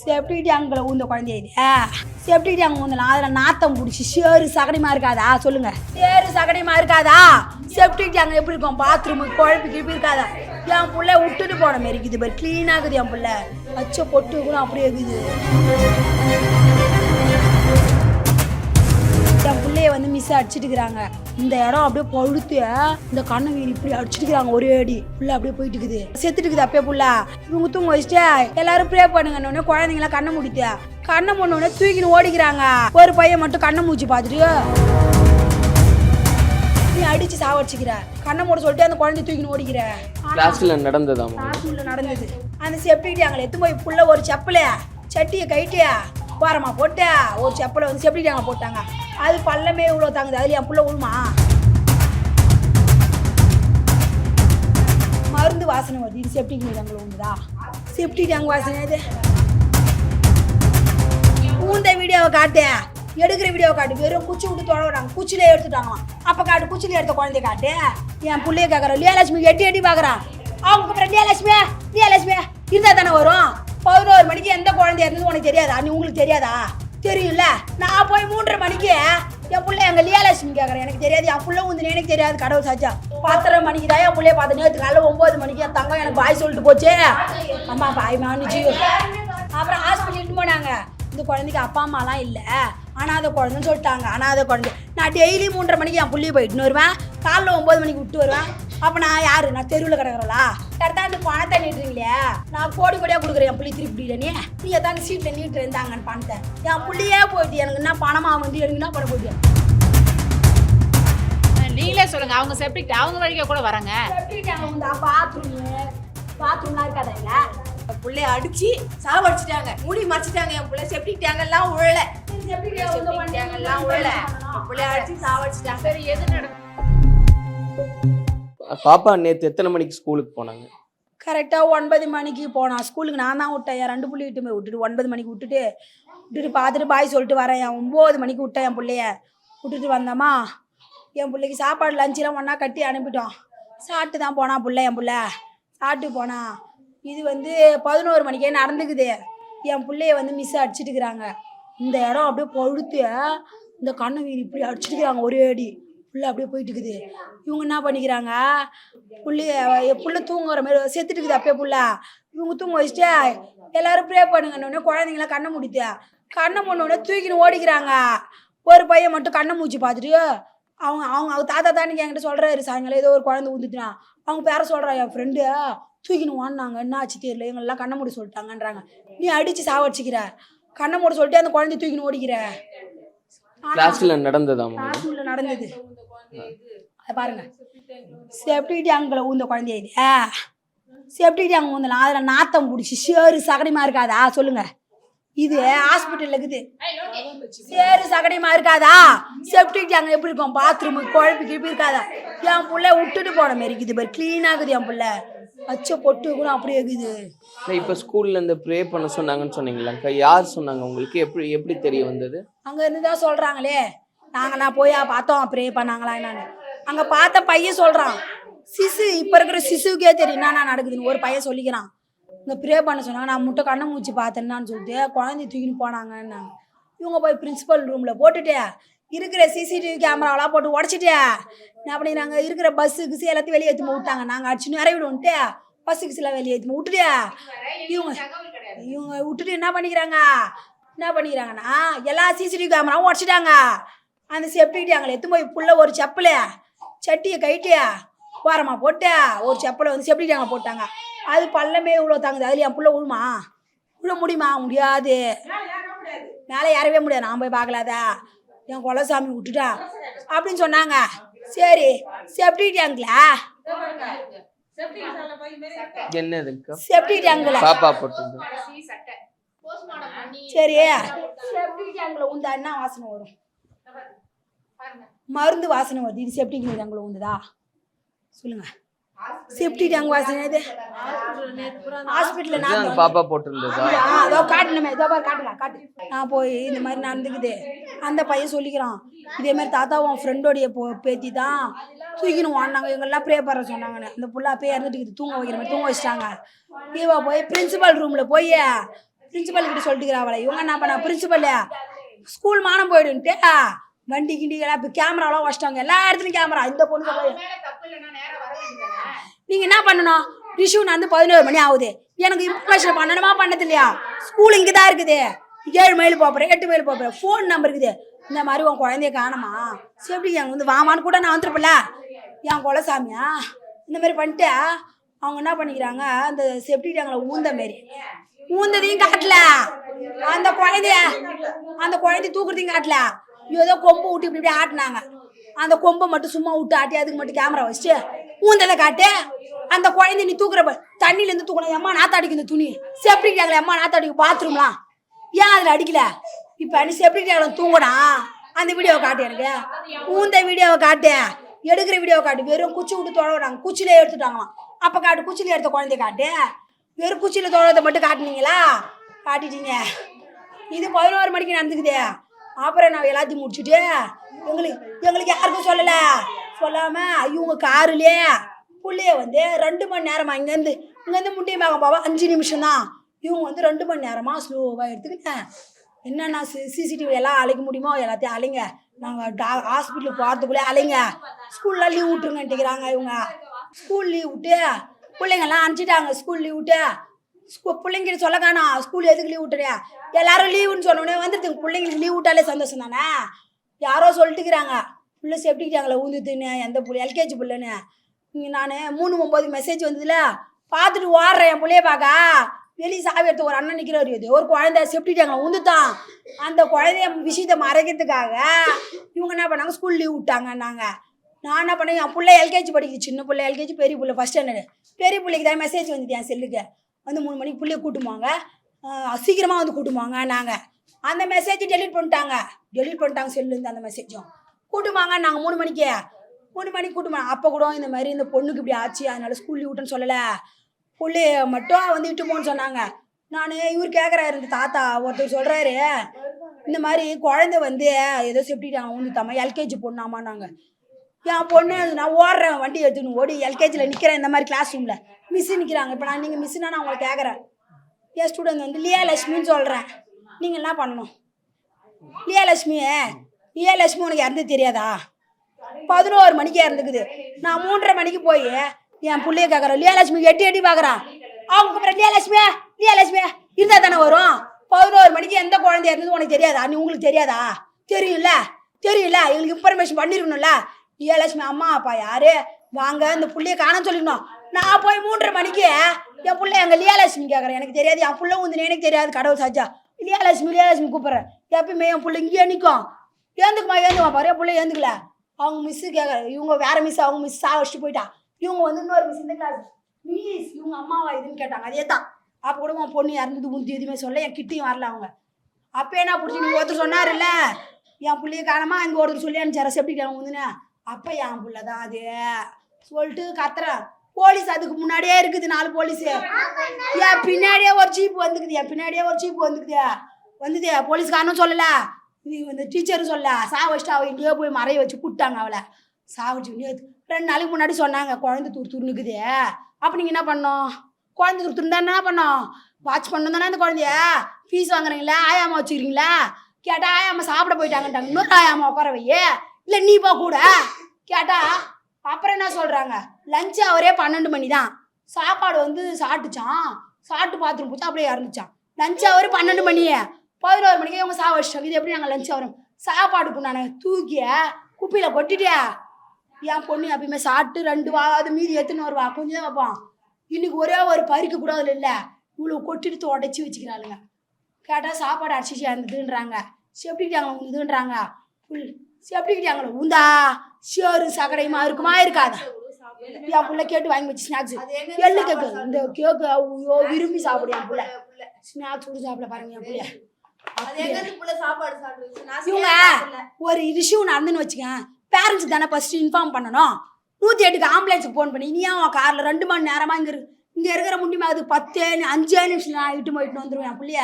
செப்டி அங்கே ஊந்த குழந்தைய இது? செப்டி டேங்க் ஊந்தலாம். அதில் நாத்தம் பிடிச்சி சேரு சகடிமா இருக்காதா? சொல்லுங்க. சேரு சகடிமா இருக்காதா? செப்டி அங்கே எப்படி இருக்கும்? பாத்ரூமு குழப்பி கிழப்பி இருக்காதா? என் பிள்ளை விட்டுட்டு போன மாரி இருக்குது. பாரு க்ளீனாக இருக்குது என் பிள்ளை. வச்ச பொட்டு கூட அப்படியே இருக்குது. பிள்ளைய வந்து மிஸ் அடிச்சிட்டுக்கிறாங்க. இந்த இடம் அப்படியே பழுத்து இந்த கண்ணை இப்படி அடிச்சிட்டுக்கிறாங்க ஒரே அடி. புள்ள அப்படியே போயிட்டு இருக்குது செத்துட்டு இருக்குது அப்பயே புள்ள. இவங்க தூங்க வச்சுட்டு எல்லாரும் ப்ரே பண்ணுங்கன்னு குழந்தைங்களாம் கண்ணை முடித்து கண்ணை முன்னோடனே தூக்கின்னு ஓடிக்கிறாங்க. ஒரு பையன் மட்டும் கண்ணை மூச்சு பார்த்துட்டு நீ அடிச்சு சாவடிச்சுக்கிற. கண்ணை மூட சொல்லிட்டு அந்த குழந்தைய தூக்கின்னு ஓடிக்கிற. கிளாஸ்ல நடந்ததாமா கிளாஸ்ல நடந்தது. அந்த செப்டிக்கிட்டு அங்கே எத்து போய் புள்ள ஒரு செப்பல சட்டியை கைட்டிய ஓரமா போட்டு? ஒரு செப்பலை வந்து செப்டிக்கிட்டு போட்டாங்க. அது பள்ளமே இவ்வளோ தாங்குது. அதில் என் பிள்ளை உழுமா? மருந்து வாசனை வருது. இது செப்டி நீரங்கள் உண்டுதா செப்டி டேங்க் வாசனை இது ஊந்த வீடியோவை காட்டு. எடுக்கிற வீடியோவை காட்டு. வெறும் குச்சி விட்டு தொலைவுறாங்க குச்சிலே எடுத்துட்டாங்களாம். அப்போ காட்டு குச்சிலே எடுத்த குழந்தைய காட்டு. என் பிள்ளைய கேட்குறோம் லியாலட்சுமி எட்டி எட்டி பார்க்குறான் அவங்க அப்புறம் லியாலட்சுமி லியாலட்சுமி இருந்தால் தானே வரும்? பதினோரு மணிக்கு எந்த குழந்தை இருந்தது உனக்கு தெரியாதா? நீ உங்களுக்கு தெரியாதா? தெரியும்ல. நான் போய் மூன்றரை மணிக்கு என் பிள்ளை எங்கள் லியாலட்சுமி கேட்குறேன் எனக்கு தெரியாது. என் பிள்ளை வந்து எனக்கு தெரியாது கடவுள் சாச்சா பத்தரை மணிக்கு தான் என் பிள்ளைய பார்த்து நேற்று காலைல ஒம்பது மணிக்கு என் தங்கம் எனக்கு பாய் சொல்லிட்டு போச்சு. அம்மா பாய் மானுச்சு அப்புறம் ஹாஸ்பிட்டல் போனாங்க. இந்த குழந்தைக்கு அப்பா அம்மாலாம் இல்லை. அனாதை குழந்தைன்னு சொல்லிட்டாங்க. அனாதை குழந்தை. நான் டெய்லி மூன்றரை மணிக்கு என் பிள்ளைய போயிட்டுன்னு வருவேன். காலைல ஒம்பது மணிக்கு விட்டு வருவேன். அப்போ நான் யாரு? நான் தெருவில் கிடக்குறோளா கரெக்டாக இந்த பணத்தை நீட்டுறீங்களே நான் கோடி கோடியாக கொடுக்குறேன். என் புள்ளி திருப்பி நீ நீ தான் சீட்டில் நீட்டு இருந்தாங்கன்னு பணத்தை என் புள்ளியே போயிட்டு எனக்கு என்ன பணமாக வந்து எனக்கு என்ன பண்ண போயிட்டு நீங்களே சொல்லுங்க. அவங்க செப்டிக் அவங்க வழிக்க கூட வராங்க. பாத்ரூமு பாத்ரூம்லாம் இருக்காதா இல்லை? பிள்ளைய அடிச்சு சாவடிச்சிட்டாங்க. மூடி மறைச்சிட்டாங்க. என் பிள்ளை செப்டிக் டேங்க் எல்லாம் உழல. செப்டிக் டேங்க் எல்லாம் உழல. என் பிள்ளைய அடிச்சு சாவடிச்சிட்டாங்க. சரி எது நடக்கும்? பாப்பா நேற்று எத்தனை மணிக்கு ஸ்கூலுக்கு போனாங்க? கரெக்டாக ஒன்பது மணிக்கு போனான் ஸ்கூலுக்கு நான் தான் விட்டேன். ரெண்டு புள்ளி விட்டு போய் விட்டுட்டு ஒன்பது மணிக்கு விட்டுட்டு விட்டுட்டு பார்த்துட்டு பாய் சொல்லிட்டு வரேன். ஒம்பது மணிக்கு விட்டேன் என் பிள்ளைய. விட்டுட்டு வந்தோமா என் பிள்ளைக்கு சாப்பாடு லஞ்செலாம் ஒன்றா கட்டி அனுப்பிட்டோம். சாப்பிட்டு தான் போனான் பிள்ளை என் பிள்ளை. சாப்பிட்டு போனான் இது வந்து பதினோரு மணிக்கே நடந்துக்குது. என் பிள்ளைய வந்து மிஸ் அடிச்சிட்டுக்கிறாங்க இந்த இடம் அப்படியே பழுத்து. இந்த கண்ணை வீடு இப்படி அடிச்சிட்டுக்கிறாங்க ஒரே அடி. புள்ள அப்படியே போயிட்டு இருக்குது இவங்க என்ன பண்ணிக்கிறாங்க? புள்ளைய என் புள்ள தூங்குற மாதிரி செத்துட்டு இருக்குது அப்பயே புள்ள. இவங்க தூங்க வச்சுட்டு எல்லாரும் ப்ரே பண்ணுங்கன்னு குழந்தைங்களாம் கண்ணை முடித்து கண்ணை முன்னோடனே தூக்கின்னு ஓடிக்கிறாங்க. ஒரு பையன் மட்டும் கண்ணை மூச்சு பார்த்துட்டு அவங்க அவங்க அவங்க தாத்தா தானே என்கிட்ட சொல்கிறாரு சாயங்காலம் ஏதோ ஒரு குழந்தை ஊந்துட்டுனா அவங்க பேர சொல்கிறா என் ஃப்ரெண்டு தூக்கின்னு ஓடினாங்க. என்ன ஆச்சு தெரியல. இவங்கெல்லாம் கண்ணை மூடி சொல்லிட்டாங்கன்றாங்க. நீ அடித்து சாவடிச்சிக்கிற. கண்ணை மூட சொல்லிட்டு அந்த குழந்தைய தூக்கின்னு ஓடிக்கிற. கிளாஸ்ல நடந்தது. பாருங்க. செப்டி டேங்கில் ஊந்த குழந்தைய இது? செப்டி டேங்க் ஊந்தலாம். அதில் நாத்தம் பிடிச்சி சேறு சகடிமா இருக்காதா? சொல்லுங்க. இது ஹாஸ்பிட்டல்ல இருக்குது. சேறு சகடிமா இருக்காதா? செப்டி டேங்க் எப்படி இருக்கும்? பாத்ரூமு குழம்பு கிழப்பு இருக்காதா? என் புள்ள விட்டுட்டு போன மாதிரி இருக்குது பாரு. க்ளீனாக இருக்குது என் புள்ள. வச்ச பொட்டு கூட அப்படியே இருக்குது. இல்ல, இப்ப ஸ்கூல்ல இந்த ப்ரே பண்ண சொன்னாங்கன்னு சொன்னீங்களாக்கா யார் சொன்னாங்க உங்களுக்கு? எப்படி எப்படி தெரிய வந்தது? அங்கே இருந்து தான் சொல்கிறாங்களே நாங்கள் நான் போய் பார்த்தோம் ப்ரே பண்ணாங்களா என்னன்னு. அங்கே பார்த்த பையன் சொல்கிறான் சிசு இப்போ இருக்கிற சிசுக்கே தெரியும் என்னென்ன நடக்குதுன்னு. ஒரு பையன் சொல்லிக்கிறான் இந்த ப்ரே பண்ண சொன்னாங்க நான் முட்டை கண்ணை மூச்சு பார்த்தேன்னான்னு சொல்லிட்டு குழந்தைய தூக்கின்னு போனாங்கன்னாங்க இவங்க போய் பிரின்சிபல் ரூமில் போட்டுட்டு இருக்கிற சிசிடிவி கேமராவெலாம் போட்டு உடச்சிட்டே என்ன பண்ணிக்கிறாங்க? இருக்கிற பஸ்ஸு கிசு எல்லாத்தையும் வெளியே ஏற்றி விட்டாங்க. நாங்கள் அடிச்சு நிறைவிடுவோன்ட்டு பஸ்ஸு கிசுலாம் வெளியே ஏற்றி விட்டுட்டு இவங்க இவங்க விட்டுட்டு என்ன பண்ணிக்கிறாங்க? என்ன பண்ணிக்கிறாங்கன்னா எல்லா சிசிடிவி கேமராவும் உடச்சிட்டாங்க. அந்த செப்டிக் டேங்கில் எடுத்து போய் புள்ள ஒரு செப்பல சட்டியை கைட்டிய ஓரமாக போட்டு ஒரு செப்பலை வந்து செப்டிக் டேங்கில் போட்டாங்க. அது பள்ளமே இவ்வளோ தாங்குது. அதில் என் புள்ள விழுமா விழ முடியுமா? முடியாது. மேலே ஏறவே முடியாது. நான் போய் பார்க்கலாதா என் குலசாமி விட்டுட்டான் அப்படின்னு சொன்னாங்க. சரி. செப்டிக் டேங்கில் பாப்பா போட்டிருந்தது சரி. செப்டிக் டேங்கில் உந்தா என்ன வாசனை வரும்? மருந்து வாசனை வருது. இது செப்டிக் டேங்கில் உந்துதா சொல்லுங்க. செப்டி டேங்க் வாசனை இது? ஹாஸ்பிட்டலில் இதுதான் நான் பாப்பா போட்டிருந்ததா? அதோ காட்டணுமே இதோ பாரு காட்டுங்க காட்டு. நான் போய் இந்த மாதிரி நடந்துக்குது. அந்த பையன் சொல்லிக்கிறான். இதே மாதிரி தாத்தா உன் ஃப்ரெண்டோடைய போ பேத்தி தான் தூக்கின்னு வாடினாங்க இவங்கெல்லாம் ப்ரே பண்ண சொன்னாங்கன்னு. அந்த புள்ள அப்பயே இறந்துட்டு தூங்க வைக்கிற மாதிரி தூங்க வச்சிட்டாங்க. இவ போய் பிரின்சிபல் ரூமில் போய் பிரின்சிபல் கிட்ட சொல்லிட்டுக்கிறாவளே. இவங்க என்ன பண்ண? பிரின்சிபல் ஸ்கூல் மானம் போயிடுன்ட்டு வண்டி கிண்டி எல்லாம் இப்போ கேமராலாம் வச்சிட்டாங்க. எல்லா இடத்துலையும் கேமரா இந்த பொண்ணு சொல்ல நீங்க என்ன பண்ணணும்? ரிஷு நான் வந்து பதினோரு மணி ஆகுது. எனக்கு இன்ஃபர்மேஷன் பண்ணணுமா பண்ணது இல்லையா ஸ்கூல் இங்கே தான் இருக்குது. ஏழு மைல் போகிறேன் எட்டு மைல் போகிறேன் ஃபோன் நம்பர் இருக்குது. இந்த மாதிரி உன் குழந்தைய காணுமா? சரி எங்க வந்து வாமான்னு கூட நான் வந்துருப்பல என் குலசாமியா? இந்த மாதிரி பண்ணிட்டு அவங்க என்ன பண்ணிக்கிறாங்க? அந்த செப்டி டேங்கில் ஊந்த மாரி ஊந்ததையும் காட்டல. அந்த குழந்தைய அந்த குழந்தைய தூக்குறதையும் காட்டல. ஏதோ கொம்பு விட்டு இப்படி இப்படி ஆட்டினாங்க. அந்த கொம்பை மட்டும் சும்மா விட்டு ஆட்டி அதுக்கு மட்டும் கேமரா வச்சு ஊந்ததை காட்டு. அந்த குழந்தை நீ தூக்குறப்ப ப- தூக்கணும் எம்மா நாத்த அடிக்கும் இந்த துணி. செப்டிக் கேட்கல அம்மா நாத்த அடிக்கும் பாத்ரூம்லாம் ஏன் அதில் அடிக்கல? இப்போ நீ செப்டிக் கேட்கலாம் தூங்கடா. அந்த வீடியோவை காட்டு எனக்கு. ஊந்த வீடியோவை காட்டு. எடுக்கிற வீடியோவை காட்டு. வெறும் குச்சி விட்டு தொழவிடாங்க குச்சிலே எடுத்துட்டாங்களாம். அப்போ காட்டு குச்சியில் எடுத்த குழந்தைய காட்டு. வெறும் குச்சியில் தொழவதை மட்டும் காட்டினீங்களா? காட்டிட்டீங்க. இது பதினோரு மணிக்கு நடந்துக்குதே. அப்புறம் நான் எல்லாத்தையும் முடிச்சுட்டு எங்களுக்கு எங்களுக்கு யாருக்கும் சொல்லலை. சொல்லாமல் இவங்க காருலே புள்ளைய வந்து ரெண்டு மணி நேரமாக இங்கேருந்து இங்கேருந்து முண்டியமாக போவா அஞ்சு நிமிஷம் தான் இவங்க வந்து ரெண்டு மணி நேரமாக ஸ்லோவாக எடுத்துக்கிட்டேன் என்னென்ன சி சிசிடிவி எல்லாம் அழைக்க முடியுமோ? எல்லாத்தையும் அலைங்க. நாங்கள் டா ஹாஸ்பிட்டலுக்கு போகிறதுக்குள்ளே அலைங்க. ஸ்கூல்லாம் லீவ் விட்டுருங்கன்ட்டுக்கிறாங்க இவங்க. ஸ்கூல் லீவ் விட்டு பிள்ளைங்கள்லாம் அனுப்பிச்சிட்டாங்க ஸ்கூல் லீவ் விட்டு. பிள்ளைங்கிட்ட சொல்ல காணோம் ஸ்கூல் எதுக்கு லீவ் விட்டுறியா? எல்லாரும் லீவுன்னு சொன்னோடனே வந்துடுதுங்க பிள்ளைங்களுக்கு லீவ் விட்டாலே சந்தோஷம் தானே யாரோ சொல்லிட்டுக்கிறாங்க. பிள்ளை செப்டிக்கிட்டாங்களே ஊந்துட்டுன்னு எந்த பிள்ளை எல்கேஜி பிள்ளைன்னு. இங்கே நான் மூணு ஒம்பது மெசேஜ் வந்ததுல பார்த்துட்டு ஓடுறேன் என் பிள்ளைய பார்க்க. வெளியே சாவி எடுத்து ஒரு அண்ணன் நிற்கிறாரு இது ஒரு குழந்தை செப்டிட்டாங்களே ஊந்துட்டான் அந்த குழந்தைய விஷயத்தை மறைக்கிறதுக்காக இவங்க என்ன பண்ணாங்க? ஸ்கூல் லீவ் விட்டாங்க நாங்கள் நான் என்ன பண்ணேன்? என் பிள்ளை எல்கேஜி படிக்குது. சின்ன பிள்ளை எல்கேஜி பெரிய பிள்ளை ஃபஸ்ட் ஸ்டாண்டர்டு பெரிய பிள்ளைக்கு தான் மெசேஜ் வந்துட்டு என் செல்லுக்கு வந்து மூணு மணிக்கு பிள்ளைய கூட்டுமாங்க. சீக்கிரமாக வந்து கூட்டுமாங்க நாங்கள் அந்த மெசேஜ் டெலிட் பண்ணிட்டாங்க. டெலிட் பண்ணிட்டாங்க செல்லுந்து அந்த மெசேஜும் கூட்டுமாங்க நாங்கள் மூணு மணிக்கு. மூணு மணிக்கு கூட்டுமா. அப்போ கூட இந்த மாதிரி இந்த பொண்ணுக்கு இப்படி ஆச்சு அதனால ஸ்கூல் லீவ் விட்டுன்னு சொல்லலை. பிள்ளைய மட்டும் வந்து விட்டுமோன்னு சொன்னாங்க. நான் இவர் கேட்குறாரு இந்த தாத்தா ஒருத்தர் சொல்கிறாரு இந்த மாதிரி குழந்தை வந்து ஏதோ செப்டிட்டாங்க வந்துட்டாமா எல்கேஜி பொண்ணாமா நாங்கள் என் பொண்ணு நான் ஓடுறேன் வண்டி எடுத்துன்னு ஓடி. எல்கேஜியில் நிற்கிறேன் இந்த மாதிரி கிளாஸ் ரூமில் மிஸ்ஸு நிற்கிறாங்க இப்போ நான் நீங்கள் மிஸ்ஸுனா நான் உங்களை கேட்குறேன் என் ஸ்டூடெண்ட் வந்து லியா லட்சுமின்னு சொல்கிறேன் நீங்கள் என்ன பண்ணணும்? லியா லட்சுமி லியா லட்சுமி உனக்கு இறந்து தெரியாதா? பதினோரு மணிக்கு இறந்துக்குது. நான் மூன்றரை மணிக்கு போய் என் பிள்ளைய கேட்குறேன் லியாலட்சுமி எட்டி எட்டி பார்க்குறான் அவங்க அப்புறம் லியாலட்சுமியா லியாலட்சுமியா இருந்தால் தானே வரும்? பதினோரு மணிக்கு எந்த குழந்தை இருந்தது உனக்கு தெரியாதா? நீ உங்களுக்கு தெரியாதா? தெரியும்ல தெரியும்ல. எங்களுக்கு இன்ஃபர்மேஷன் பண்ணிருக்கணும்ல. லியாலட்சுமி அம்மா அப்பா யாரு? வாங்க இந்த புள்ளைய காண சொல்லிடணும் நான் போய் மூன்றரை மணிக்கு என் பிள்ளை எங்கள் லியாலட்சுமி கேட்குறேன் எனக்கு தெரியாது என் புள்ள வந்து எனக்கு தெரியாது கடவுள் சாச்சா. லியாலட்சுமி லியாலட்சுமி கூப்பிட்றேன் எப்பயுமே என் பிள்ளை இங்கேயே நிற்கும் ஏந்துக்குமா ஏந்துமா பாரு என் பிள்ளை ஏந்துக்கல. அவங்க மிஸ்ஸு கேட்குற இவங்க வேற மிஸ் அவங்க மிஸ் சா வச்சுட்டு போயிட்டா. இவங்க வந்து இன்னொரு மிஸ் இந்த கிளாஸ் மிஸ் இவங்க அம்மாவா இதுன்னு கேட்டாங்க. அதே தான். அப்போ கூட உன் பொண்ணு இறந்தது உந்து எதுவுமே சொல்ல என் கிட்டையும் வரல அவங்க. அப்போ என்ன பிடிச்சி நீங்கள் ஒருத்தர் சொன்னார்ல என் பிள்ளைய காணமா? இங்கே ஒருத்தர் சொல்லி அனுப்பிச்சார? செப்டிக்கான வந்துன்னு அப்போ என் பிள்ளை தான் அது. சொல்லிட்டு கத்துறேன் போலீஸ் அதுக்கு முன்னாடியே இருக்குது நாலு போலீஸு. என் பின்னாடியே ஒரு சீப்பு வந்துக்குது என் பின்னாடியே ஒரு சீப்பு வந்துக்குது. வந்துது போலீஸ்காரனும் சொல்லல. நீ வந்து டீச்சரும் சொல்ல சா வச்சுட்டு அவள் எங்கேயோ போய் மறைய வச்சு கூப்பிட்டாங்க அவளை. சா வச்சு ரெண்டு நாளைக்கு முன்னாடி சொன்னாங்க குழந்தை துரு துருணுக்குது அப்போ நீங்கள் என்ன பண்ணோம் குழந்தை துரு துருந்தா என்ன பண்ணோம் வாட்ச் பண்ணணும் தானே அந்த குழந்தைய? ஃபீஸ் வாங்குறீங்களா? ஆயாமா வச்சுக்கிறீங்களா? கேட்டால் ஆயாமா சாப்பிட போயிட்டாங்கட்டாங்க இன்னொரு ஆயாமா உட்கார வையே. இல்லை நீ போ கூட. கேட்டா அப்புறம் என்ன சொல்கிறாங்க லஞ்ச் அவரே பன்னெண்டு மணி தான் சாப்பாடு வந்து சாப்பிட்டுச்சான் சாப்பிட்டு பாத்ரூம் போச்சு அப்படியே இறந்துச்சான் லஞ்ச் அவர் பன்னெண்டு மணியே. பதினோரு மணிக்கு இவங்க சாவ வச்சிட்டாங்க. இது எப்படி நாங்கள் லஞ்ச் வரும்? சாப்பாடுக்கு நான் தூக்கிய குப்பையில் கொட்டிட்டியா என் பொண்ணு எப்பயுமே சாப்பிட்டு ரெண்டு வா அது மீதி எத்தனை வருவா. கொஞ்சம் தான் வைப்பான் இன்னைக்கு ஒரே ஒரு பறிக்க கூட அதில் இல்லை. இவ்வளோ கொட்டிட்டு உடச்சி வச்சுக்கிறாளுங்க. கேட்டால் சாப்பாடு அடிச்சிச்சு இதுன்றாங்க செப்டிக்கிட்டாங்களா இதுன்றாங்க. புல் செப்டிக்கிட்டாங்களா உந்தா சேரு சகடையுமா இருக்குமா இருக்காதா? என் புள்ள கேட்டு வாங்கி வச்சு ஸ்நாக்ஸ் எள்ளு கேக்கு இந்த கேக்கு ஐயோ விரும்பி சாப்பிடும் என் புள்ள ஸ்நாக்ஸ் கூட சாப்பிட பாருங்க என் புள்ள. இவங்க. ஒரு இஷ்யூ நடந்துன்னு வச்சுக்கேன். பேரண்ட்ஸ் தானே ஃபர்ஸ்ட் இன்ஃபார்ம் பண்ணணும். நூற்றி எட்டுக்கு ஆம்புலன்ஸுக்கு ஃபோன் பண்ணி நீ அவன் காரில் ரெண்டு மணி நேரமாக இங்கே இங்கே இருக்கிற முடியுமா அது பத்தே அஞ்சே நிமிஷம் நான் இட்டு போயிட்டு வந்துடுவேன் என் புள்ளைய.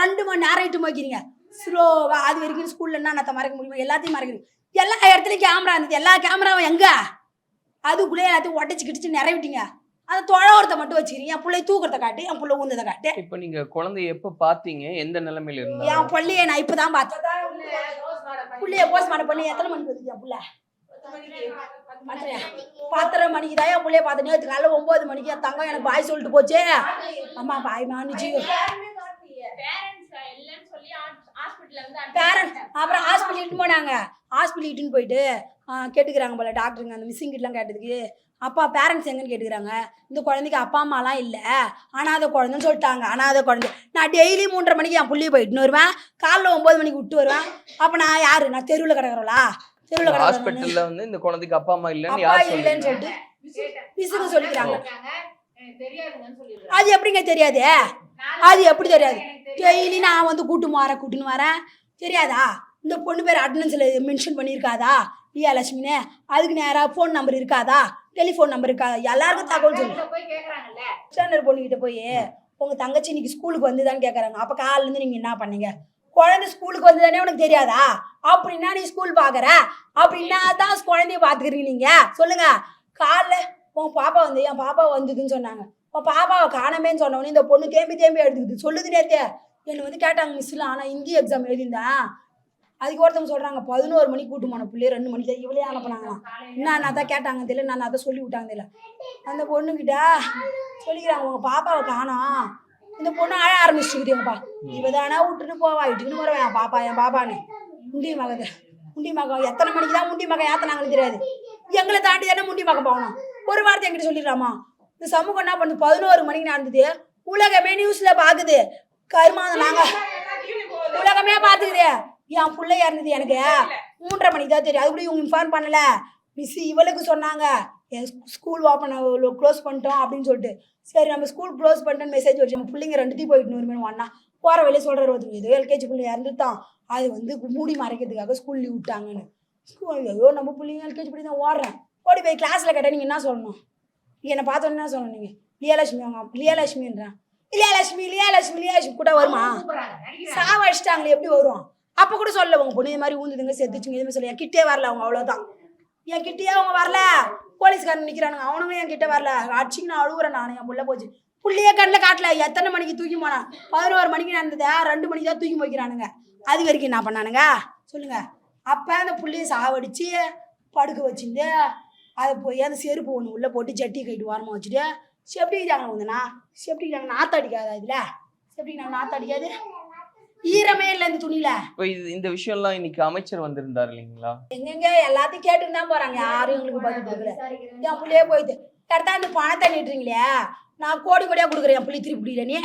ரெண்டு மணி நேரம் இட்டு போய்க்கிறீங்க. ஸ்லோவாக அது வரைக்கும் ஸ்கூலில் என்ன நான் மறைக்க முடியுமா? எல்லாத்தையும் மறைக்கிறீங்க எல்லா இடத்துலையும் கேமரா இருந்தது. எல்லா கேமராவும் எங்கே? அதுக்குள்ளே எல்லாத்தையும் உடச்சி கிடிச்சு நிறைவிட்டீங்க. அந்த தொழவரத்தை மட்டும் வச்சுக்கிறீங்க. என் பிள்ளை தூக்கத்தை காட்டு என் பிள்ளை ஊந்ததை காட்டு. இப்போ நீங்க குழந்தைய எப்ப பாத்தீங்க எந்த நிலைமையில இருந்தாங்க? என் பிள்ளைய நான் இப்பதான் பார்த்தேன். பிள்ளைய போஸ்ட்மார்ட்டம் பண்ணி எத்தனை மணிக்கு வந்து என் பிள்ளை? பத்தரை. பத்தரை மணிக்கு தான் என் பிள்ளைய பார்த்தேன். நேற்று காலைல ஒன்பது மணிக்கு என் தங்கம் எனக்கு பாய் சொல்லிட்டு போச்சே. அம்மா பாய் மானிச்சு பேரண்ட் அப்புறம் ஹாஸ்பிட்டல் இட்டுன்னு போனாங்க. ஹாஸ்பிட்டல் இட்டுன்னு போயிட்டு கேட்டுக்கிறாங்க போல டாக்டருங்க அந்த மிஸ்ஸிங் கிட்டலாம் கேட்டதுக்கு. அப்பா பேரண்ட்ஸ் எங்கன்னு கேட்டுக்கிறாங்க. இந்த குழந்தைக்கு அப்பா அம்மாலாம் இல்லை. அனாதை குழந்தைன்னு சொல்லிட்டாங்க. அனாதை குழந்தை நான் டெய்லி மூன்றரை மணிக்கு என் புள்ளியை போயிட்டுன்னு வருவேன். காலைல ஒம்பது மணிக்கு விட்டு வருவேன். அப்போ நான் யாரு? நான் தெருவில் கிடக்குறவளா? தெருவில் கிடக்குறேன் ஹாஸ்பிட்டல்ல வந்து இந்த குழந்தைக்கு அப்பா அம்மா இல்லைன்னு அப்பா யார் இல்லைன்னு சொல்லிட்டு மிஸ்ஸுங்க சொல்லிக்கிறாங்க. அது எப்படிங்க தெரியாது? அது எப்படி தெரியாது? டெய்லி நான் வந்து கூட்டு வரேன் கூட்டின்னு வரேன் தெரியாதா? இந்த பொண்ணு பேர் அட்டண்டன்ஸில் மென்ஷன் பண்ணியிருக்காதா? லியா லட்சுமினே அதுக்கு நேராக ஃபோன் நம்பர் இருக்காதா? டெலிஃபோன் நம்பர் இருக்காதா எல்லாருக்கும் தகவல் சொல்லு. ஸ்டாண்டர்ட் பொண்ணுகிட்ட போய் உங்கள் தங்கச்சி இன்னைக்கு ஸ்கூலுக்கு வந்துதான்னு கேட்குறாங்க அப்போ காலிலேருந்து நீங்கள் என்ன பண்ணீங்க? குழந்தை ஸ்கூலுக்கு வந்துதானே உனக்கு தெரியாதா? அப்படின்னா நீ ஸ்கூல் பார்க்குற அப்படின்னா தான் குழந்தைய பார்த்துக்கிறீங்க நீங்கள் சொல்லுங்க. காலைல உன் பாப்பா வந்து என் பாப்பா வந்ததுன்னு சொன்னாங்க. உன் பாப்பாவை காணமேன்னு சொன்னவொடனே இந்த பொண்ணு தேம்பி தேம்பி எடுத்துக்குது. சொல்லுது நேத்தே. என்னை வந்து கேட்டாங்க மிஸ்லாம் ஆனால் ஹிந்தி எக்ஸாம் எழுதியிருந்தேன் அதுக்கு ஒருத்தவங்க சொல்கிறாங்க பதினோரு மணிக்கு கூட்டு போன பிள்ளைய ரெண்டு மணிக்கு தான் இவளே அனுப்புனாங்களாம். என்ன நான் தான் கேட்டாங்க தெரியல நான் அதை சொல்லி விட்டாங்க தெரியல. அந்த பொண்ணுக்கிட்ட சொல்லிக்கிறாங்க உங்கள் பாப்பாவை காணோம் இந்த பொண்ணு அழ ஆரம்பிச்சுக்கிட்டேங்கப்பா இவ தானே விட்டுட்டு போவா இட்டுக்குன்னு வருவேன் என் பாப்பா என் பாப்பான்னு. முண்டி மகத முண்டி மகம் எத்தனை மணிக்கு தான் முண்டி மகம் ஏத்தனாங்கன்னு தெரியாது. எங்களை தாண்டி தானே முண்டி மகம் போகணும். ஒரு வார்த்தை என்கிட்ட சொல்லிடுறாமா? இந்த சமூகம் என்ன பண்ணுது? பதினோரு மணிக்கு நடந்தது. உலகமே நியூஸ்ல பாக்குது. கருமாந்தம் நாங்க உலகமே பாத்துக்குது. என் பிள்ளை இறந்தது எனக்கு. மூன்றரை மணிக்கு தான் தெரியும். அது கூட இவங்க இன்ஃபார்ம் பண்ணல. மிஸ் இவளுக்கு சொன்னாங்க. என் ஸ்கூல் ஓப்பன் க்ளோஸ் பண்ணிட்டோம் அப்படின்னு சொல்லிட்டு. சரி நம்ம ஸ்கூல் க்ளோஸ் பண்ணிட்டோன்னு மெசேஜ் வச்சு நம்ம பிள்ளைங்க ரெண்டுத்தையும் போயிட்டு நூறு ஒன்னா போகிற வழியே சொல்கிற ஒருத்தர். ஏதோ எல்கேஜி பிள்ளை இறந்துட்டான். அது வந்து மூடி மறைக்கிறதுக்காக ஸ்கூல் லீவ் விட்டாங்கன்னு. ஸ்கூல் ஐயோ நம்ம பிள்ளைங்க எல்கேஜி பிள்ளை தான் ஓடுறேன் ஓடி போய் கிளாஸில் கேட்டால் நீங்கள் என்ன சொல்லணும்? என்னை பார்த்தோன்னே என்ன சொல்லணும் நீங்கள் லியாலட்சுமி அவங்க லியாலட்சுமின்றான் லியாலட்சுமி லியாலட்சுமி லியாலட்சுமி கூட வருமா? சாவடிச்சிட்டாங்களே எப்படி வரும் அப்போ கூட சொல்ல உங்க பொண்ணு இது மாதிரி ஊந்துதுங்க செத்துச்சுங்க மாதிரி சொல்ல என் கிட்டே வரல அவங்க அவ்வளோதான் என் கிட்டே அவங்க வரல. போலீஸ்காரன் நிற்கிறானுங்க அவனுங்க என் கிட்ட வரல. அடிச்சிங்க நான் அழுகுறேன் நான் என் புள்ள போச்சு. புள்ளையே கண்ணில் காட்டல. எத்தனை மணிக்கு தூக்கி போனான்? பதினோரு மணிக்கு நடந்ததா ரெண்டு மணிக்கு தான் தூக்கி வைக்கிறானுங்க அது வரைக்கும் என்ன பண்ணானுங்க? சொல்லுங்க. அப்போ அந்த புள்ளைய சாவடிச்சு படுக்க வச்சுருந்து அதை போய் அந்த செருப்பு ஒன்று உள்ளே போட்டு ஜட்டி கைட்டு ஓரமாக வச்சுட்டு செப்டிக்கு தாங்க வந்துண்ணா செப்டிக்கு தாங்க நாற்று அடிக்காதா இதில்? செப்டிக்கு நாங்கள் நாற்று அடிக்காது. ஈரமே இல்லை இந்த துணியில. இது இந்த விஷயம்லாம் இன்னைக்கு அமைச்சர் வந்திருந்தார் இல்லைங்களா? எங்கெங்க? எல்லாத்தையும் கேட்டுன்னு தான் போறாங்க. யாரும் எங்களுக்கு பதில் கொடுக்கல. என் பிள்ளையே போயிட்டு கரெக்டா இந்த பணத்தை நீட்டுறீங்களே? நான் கோடி கோடியா கொடுக்குறேன். என் பிள்ளை திருப்பி நீ?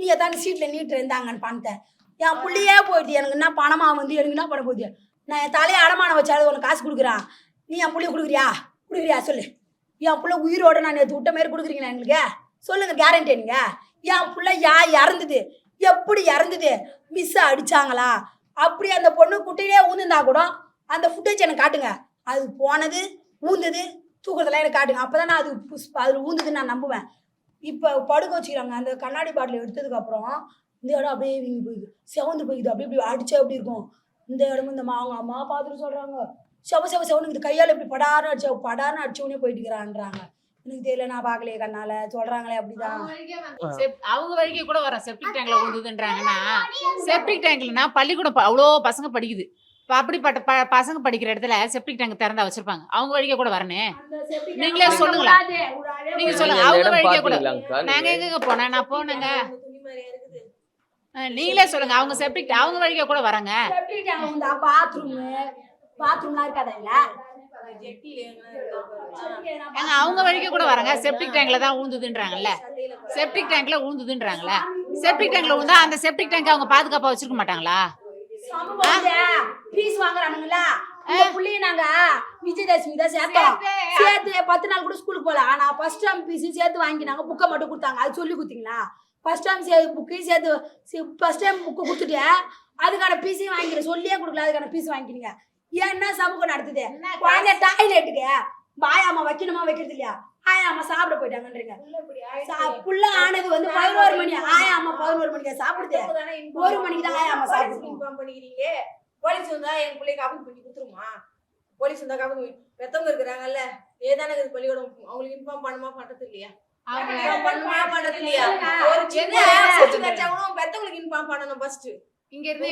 நீங்க தான் சீட்ல நீட்டு இருந்தாங்கன்னு பணத்தை. என் பிள்ளையே போயிட்டு எனக்கு என்ன பணமா வந்து எனக்கு என்ன பண்ண போகுது? நான் என் தலையை அடமானம் வச்சாலும் உனக்கு காசு கொடுக்குறான். நீ என் பிள்ளைய கொடுக்குறியா? கொடுக்குறியா சொல்லு. என் பிள்ளை உயிரோட நான் நேற்று விட்ட மாரி கொடுக்குறீங்களா எங்களுக்கு? சொல்லுங்க கேரண்டி நீங்க. என் பிள்ளை யா இறந்தது? எப்படி இறந்தது? மிஸ் அடிச்சாங்களா? அப்படி அந்த பொண்ணு குட்டையிலே ஊந்துருந்தா கூட அந்த ஃபுட்டேஜ் எனக்கு காட்டுங்க. அது போனது ஊந்தது தூக்கத்தெல்லாம் எனக்கு காட்டுங்க. அப்போ தான் நான் அது புஸ்- அதில் ஊந்துதுன்னு நான் நம்புவேன். இப்போ படுக்க வச்சுக்கிறாங்க. அந்த கண்ணாடி பாட்டில் எடுத்ததுக்கப்புறம் இந்த இடம் அப்படியே வீங்கி போயிடுது. செவந்து போயிடுது. அப்படியே இப்படி அடிச்சா எப்படி இருக்கும்? இந்த இடமும் இந்த மா- அவங்க அம்மா பார்த்துட்டு சொல்கிறாங்க செவ செவ செவனுக்கு இது கையால் இப்படி படான்னு அடிச்ச படான்னு அடிச்சவனே போயிட்டு இருக்கிறான்றாங்க எனக்கு தெரியல நான் பார்க்கலையே கண்ணால. சொல்கிறாங்களே அப்படிதான். செப்- அவங்க வழிக்கே கூட வர செப்டிக் டேங்க்ல விழுதுன்றாங்கன்னா செப்டிக் டேங்க்லனா பள்ளிக்கூடம் ப- அவ்வளோ பசங்க படிக்குது. அப்படிப்பட்ட ப பசங்க படிக்கிற இடத்துல செப்டிக் டேங்க் திறந்தா வச்சிருப்பாங்க. அவங்க வழிக்கே கூட வரனே நீங்களே சொல்லுங்களேன். நீங்க சொல்லுங்க. அவங்க வழிக்கே கூட. நாங்க? எங்கங்க போனேன் நான் போனேங்க. நீங்களே சொல்லுங்க. அவங்க செப்டிக் அவங்க வழிக்கே கூட வராங்க பாத்ரூமு பாத்ரூம்லாம் இருக்காதா இல்ல ஜெட்டில எங்கனா இருக்கா பாருங்க. ஏங்க அவங்க வழிக்கே கூட வராங்க. செப்டிக் டேங்க்ல தான் ஊந்துதுன்றாங்கல்ல. செப்டிக் டேங்க்ல ஊந்துதுன்றாங்கல்ல. செப்டிக் டேங்க்ல ஊந்தா அந்த செப்டிக் டேங்க் அவங்க பாதுகாப்பா வச்சிருக்க மாட்டாங்களா? பீஸ் வாங்குறானுங்களா புள்ளைய நாங்க விஜயதசமி தான் சேர்த்தோம். சேர்த்து பத்து நாள் கூட ஸ்கூலுக்கு போல ஆனா ஃபர்ஸ்ட் டேர்ம் பீஸ் சேர்த்து வாங்கினாங்க. புக்கை மட்டும் கொடுத்தாங்க. அது சொல்லி கொடுத்தீங்களா? ஃபர்ஸ்ட் டேர்ம் சே புக்கையும் சேர்த்து ஃபர்ஸ்ட் டைம் புக்கு கொடுத்துட்டு அதுக்கான பீஸையும் வாங்கிக்கிறேன் சொல்லியே கொடுக்கல. அதுக்கான பீஸ் வாங்கிக்கிறீங்க ஏன்னா சமூகம் நடத்துது. குழந்தை டாய்லெட்டுக்கு பாயாமா வைக்கணுமா வைக்கிறது இல்லையா? ஆயாமா சாப்பிட போயிட்டாங்கன்றீங்க. புள்ள ஆனது வந்து பதினோரு மணி ஆயாமா பதினோரு மணிக்கு சாப்பிடுது. ஒரு மணிக்கு தான் ஆயாமா சாப்பிடுது. இன்ஃபார்ம் பண்ணிக்கிறீங்க போலீஸ் வந்தா என் பிள்ளைய காப்பி பண்ணி கொடுத்துருமா? போலீஸ் வந்தா காப்பி பெத்தவங்க இருக்கிறாங்கல்ல ஏதானே இருக்குது பள்ளிக்கூடம் அவங்களுக்கு இன்ஃபார்ம் பண்ணுமா பண்றது இல்லையா? அவங்க நான் பண்ணுமா பண்றது இல்லையா? ஒரு சின்ன என்ன? பெத்தவங்களுக்கு இன்ஃபார்ம் பண்ணணும் ஃபர்ஸ்ட் இங்க இருந்து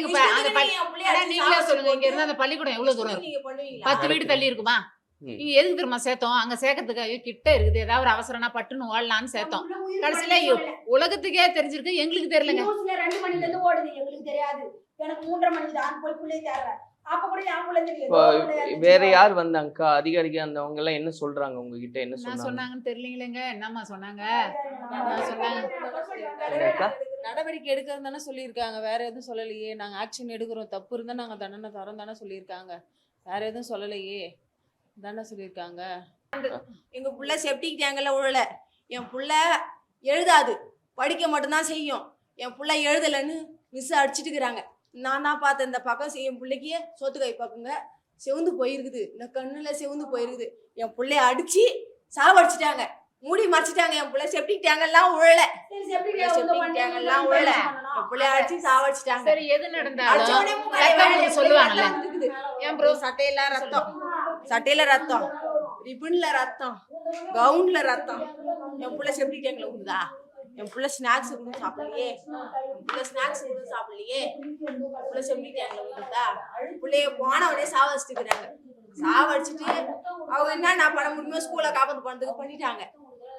ஆனா நீங்களே சொல்லுங்க இங்க இருந்து அந்த பள்ளிக்கூடம் எவ்வளவு தூரம்? இருக்கும் நீங்க பண்ணுவீங்களா பத்து வீடு தள்ளி இருக்குமா? ம். நீங்க எதுக்கு தெரியுமா சேர்த்தோம்? அங்க சேர்க்கறதுக்கு ஐயோ கிட்ட இருக்குது. ஏதாவது ஒரு அவசரம்னா பட்டுன்னு ஓடலான்னு சேர்த்தோம். கடைசியில உலகத்துக்கே தெரிஞ்சிருக்கு. எங்களுக்கு தெரியலங்க. நியூஸ்ல ரெண்டு மணில இருந்து ஓடுது. எங்களுக்கு தெரியாது. எனக்கு மூன்றரை மணிக்கு தான் போய் பிள்ளைய தேடுறேன். வேற யார் வந்தாங்கக்கா அதிகாரிக்கு அந்தவங்க எல்லாம் என்ன சொல்றாங்க உங்ககிட்ட என்ன என்ன சொன்னாங்க சொன்னாங்கன்னு தெரியலீங்களேங்க என்னம்மா சொன்னாங்க சொன்னாங்க? நடவடிக்கை எடுக்கிறது தானே சொல்லியிருக்காங்க வேற எதுவும் சொல்லலையே நாங்க ஆக்ஷன் எடுக்கிறோம் தப்பு இருந்தா நாங்க தண்டனை தரோம் தானே சொல்லியிருக்காங்க வேற எதுவும் சொல்லலையே தானே சொல்லியிருக்காங்க எங்க புள்ள செப்டிக் டேங்கெல்லாம் உழல என் புள்ள எழுதாது படிக்க மட்டும்தான் செய்யும் என் புள்ள எழுதலைன்னு மிஸ் அடிச்சிட்டு இருக்கிறாங்க நான் தான் பார்த்தேன் இந்த பக்கம் என் பிள்ளைக்கு சோத்து கை பக்கங்க செவுந்து போயிருக்குது. இந்த கண்ணுல செவுந்து போயிருக்குது. என் பிள்ளைய அடிச்சு சாவடிச்சிட்டாங்க மூடி மறைச்சிட்டாங்க. என் பிள்ளை செப்டிக் டேங்கெல்லாம் உழல. செப்டிக் டேங்கெல்லாம் உழல. என் பிள்ளைய அடிச்சு சாவடிச்சிட்டாங்க சரி எது நடந்தாலும் சொல்லுவாங்கல்ல. ஏன் ப்ரோ? சட்டையில ரத்தம். சட்டையில ரத்தம். ரிப்பன்ல ரத்தம். கவுன்ல ரத்தம். என் புள்ள செப்டி டேங்க்ல விடுதா என் புள்ள ஸ்நாக்ஸ் கூட சாப்பிடலையே? என் புள்ள ஸ்நாக்ஸ் கூட சாப்பிடலையே? பிள்ளை புள்ள செப்டி பிள்ளைய போனவனே சாவடிச்சுட்டுக்கிறாங்க சாவடிச்சுட்டு அவங்க என்ன நான் பண்ண முடியுமோ ஸ்கூலை காப்பந்து பண்ணதுக்கு பண்ணிட்டாங்க.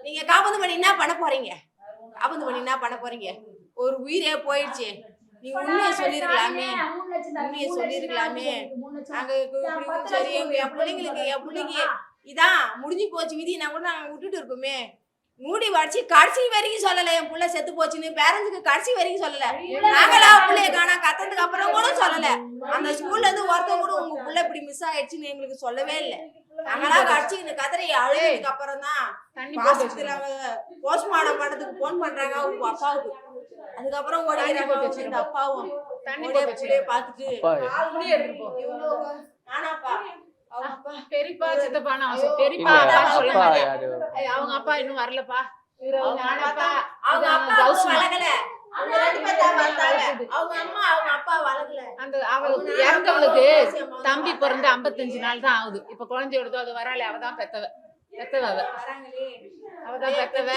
நீங்க காப்பந்து பண்ணி என்ன பண்ண போறீங்க? காப்பந்து பண்ணி என்ன பண்ண போறீங்க? ஒரு உயிரே போயிடுச்சு. நீ உண்மையை சொல்லியிருக்கலாமே. உண்மையை சொல்லியிருக்கலாமே. நாங்க இப்படி சரி என் பிள்ளைங்களுக்கு என் பிள்ளைங்க இதான் முடிஞ்சு போச்சு. விதி நான் கூட நாங்க விட்டுட்டு இருப்போமே மூடி வடிச்சு கடைசி வரைக்கும் சொல்லல. என் புள்ள செத்து போச்சுன்னு பேரண்ட்ஸுக்கு கடைசி வரைக்கும் சொல்லல. நாங்களா புள்ளைய காணா கத்ததுக்கு அப்புறம் கூட சொல்லல. அந்த ஸ்கூல்ல இருந்து ஒருத்தன் கூட உங்க புள்ள இப்படி மிஸ் ஆயிடுச்சுன்னு எங்களுக்கு சொல்லவே இல்ல. நாங்களா கடிச்சு இந்த கதறி அழுதுக்கு அப்புறம் தான் போஸ்ட்மார்டம் பண்ணதுக்கு போன் பண்றாங்க அவங்க அப்பாவுக்கு. அதுக்கப்புறம் அவங்க இந்த அப்பாவும். தண்ணி ஓடிய போட்டு புள்ளைய பார்த்துட்டு. அப்பா அப்படியே எடுத்துட்டு போ. இவ்வளோ நானாப்பா. பெரியப்பா சித்தப்பான்னு அவசியம் பெரியப்பா அப்பா ஏய், அவங்க அப்பா இன்னும் வரலப்பா. அவங்க நானப்பா அவங்க இது அப்பா நானா இறந்தவளுக்கு தம்பி பிறந்து ஐம்பத்தஞ்சு நாள் தான் ஆகுது. இப்ப குழந்தையோடதோ அது வராளே அவ தான் பெத்தவ. பெத்தவ அவ. வராங்களே. அவ தான் பெத்தவ.